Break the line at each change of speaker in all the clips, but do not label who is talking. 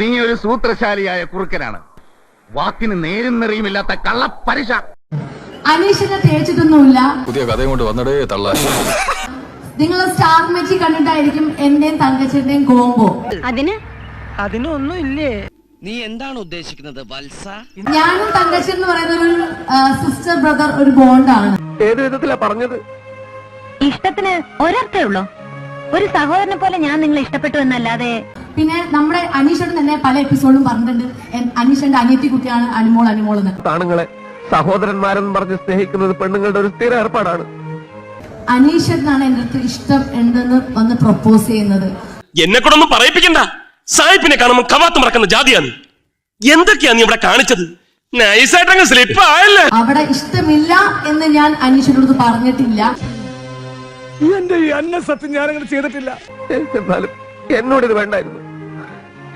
നീ ഒരു സൂത്രശാലിയായ കുറുക്കനാണ്. വാക്കിന് നേരും നിറയുമില്ലാത്ത കള്ളപ്പരിശ.
അനീഷിനെ തേച്ചിട്ടൊന്നുമില്ല
പുതിയ കഥയും കൊണ്ട് വന്നടേ തള്ള.
നിങ്ങൾ സ്റ്റാർ മെച്ചി കണ്ടിട്ടായിരിക്കും എന്റെയും തങ്കച്ചന്റെയും കോമ്പോ
അതിന്?
നീ എന്താണ് ഉദ്ദേശിക്കുന്നത് വത്സ?
ഞാനും തങ്കച്ചൻ എന്ന് പറയുന്ന ഒരു സിസ്റ്റർ ബ്രദർ ഒരു ബോണ്ടാണ്
ഏത് വിധത്തിലാ പറഞ്ഞത്?
ഇഷ്ടത്തിന് ഒരർത്ഥേ ഉള്ളൂ. ഒരു സഹോദരനെ പോലെ ഞാൻ നിങ്ങളെ ഇഷ്ടപ്പെട്ടു എന്നല്ലാതെ
പിന്നെ നമ്മുടെ അനീഷേട്ടൻ തന്നെ പല എപ്പിസോഡും പറഞ്ഞിട്ടുണ്ട്. അനീഷന്റെ അനിയത്തി കുട്ടിയാണ് അനുമോൾ അനുമോൾ എന്ന്.
ആണുങ്ങളെ സഹോദരന്മാരെന്ന് പറഞ്ഞ് സ്നേഹിക്കുന്നത് പെണ്ണുങ്ങളുടെ ഒരു സ്ഥിര ഏർപ്പാടാണ്.
അനീഷേട്ടനാണ് എന്റെ അടുത്ത് ഇഷ്ടം ഉണ്ടെന്ന് വന്ന് പ്രപ്പോസ് ചെയ്യുന്നത്.
എന്നെ കൂടെ ഒന്നും പറയിപ്പിക്കണ്ട. സായിപ്പിനെ കാണുമ്പോൾ കവാത്ത് മറക്കുന്ന ജാതിയാണ്. എന്തൊക്കെയാ നീ ഇവിടെ കാണിച്ചത്? നൈസായിട്ടങ്ങ് സ്ലിപ്പ് ആയല്ലേ?
അവിടെ ഇഷ്ടമില്ല എന്ന് ഞാൻ അനീഷിനോട് പറഞ്ഞിട്ടില്ല.
എന്നോട് ഇത് വേണ്ടായിരുന്നു.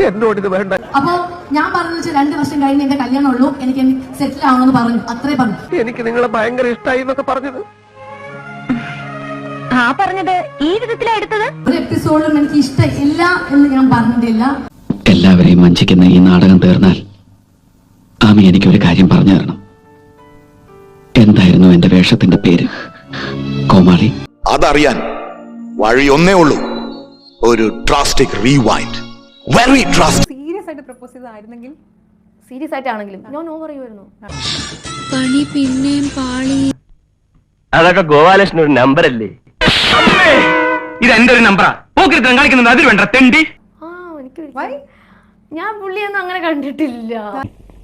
എന്നോടിത് വേണ്ട.
അപ്പോ ഞാൻ പറഞ്ഞു വെച്ചാൽ രണ്ടു വർഷം കഴിഞ്ഞ് എന്റെ കല്യാണം ഉള്ളൂ. എനിക്ക് സെറ്റിൽ ആവണമെന്ന് പറഞ്ഞു. അത്രേ പറഞ്ഞു.
എനിക്ക് നിങ്ങളെ ഭയങ്കര ഇഷ്ടമായി എന്നൊക്കെ പറഞ്ഞത്.
ആ പറഞ്ഞത് ഈ വിധത്തിലാ എടുത്തത്?
ഒരു എപ്പിസോഡിലും എനിക്ക് ഇഷ്ടമില്ല എന്ന് ഞാൻ പറഞ്ഞിട്ടില്ല.
എല്ലാവരെയും വഞ്ചിക്കുന്ന ഈ നാടകം തീർന്നാൽ ആമി എനിക്ക് ഒരു കാര്യം പറഞ്ഞു തരണം. എന്തായിരുന്നു എന്റെ വേഷത്തിന്റെ പേര്? കോമാളി?
അതറിയാൻ വഴി ഒന്നേ ഉള്ളൂ. ഒരു ഡ്രാസ്റ്റിക് റീവൈൻഡ് വെരി
സീരിയസ് ആയിട്ട് പ്രപ്പോസ് ചെയ്തായിരുന്നെങ്കിൽ സീരിയസ് ആയിട്ടാണെങ്കിലും ഞാൻ നോ പറയുമായിരുന്നു.
പണി പിന്നെയും പാളി.
അതൊക്കെ ഗോപാലകൃഷ്ണൻ ഒരു നമ്പർ അല്ലേ? ഇത് എന്റെ ഒരു നമ്പറാ പോക്കിരുത്തം കാണിക്കുന്നത് അതിൽ വേണ്ട തെണ്ടി.
ആ എനിക്ക് ഒരിക്കലും- ഞാൻ പുള്ളിയൊന്നും അങ്ങനെ കണ്ടിട്ടില്ല.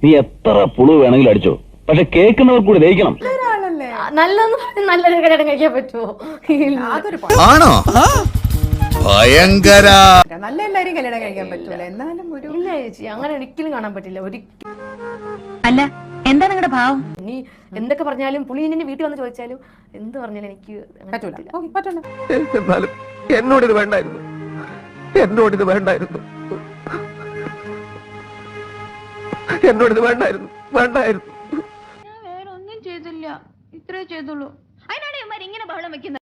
നീ എത്ര പുളു വേണമെങ്കിലും അടിച്ചോ. പക്ഷെ കേൾക്കുന്നവർ കൂടി ദഹിക്കണം.
നല്ല നല്ലതെന്ന് പറഞ്ഞ് നല്ലൊരു കല്യാണം കഴിക്കാൻ പറ്റുമോ? ഇല്ല. അതൊരു
ആണോ ഭയങ്കര.
നല്ല എല്ലാവരും കല്യാണം കഴിക്കാൻ പറ്റൂല. എന്നാലും ഒരു ഇല്ല ചേച്ചി അങ്ങനെ ഒരിക്കലും കാണാൻ പറ്റില്ല. ഒരിക്കലും
അല്ല എന്താ നിങ്ങളുടെ ഭാവം?
ഇനി എന്തൊക്കെ പറഞ്ഞാലും പുള്ളി എന്നെ വീട്ടിൽ വന്ന് ചോദിച്ചാലും എന്ത് പറഞ്ഞാലും എനിക്ക് അങ്ങനെ പറ്റില്ല. പറ്റില്ല
എന്നാലും എന്നോടിത് വേണ്ടായിരുന്നു. എന്നോടിത് വേണ്ടായിരുന്നു. എന്നോടിത് വേണ്ടായിരുന്നു. വേണ്ടായിരുന്നു.
ഞാൻ വേറെ ഒന്നും ചെയ്തില്ല. ഇത്രേ ചെയ്തുള്ളൂ. അതിനാണ് ഇവന്മാർ ഇങ്ങനെ ബഹളം വെക്കുന്നത്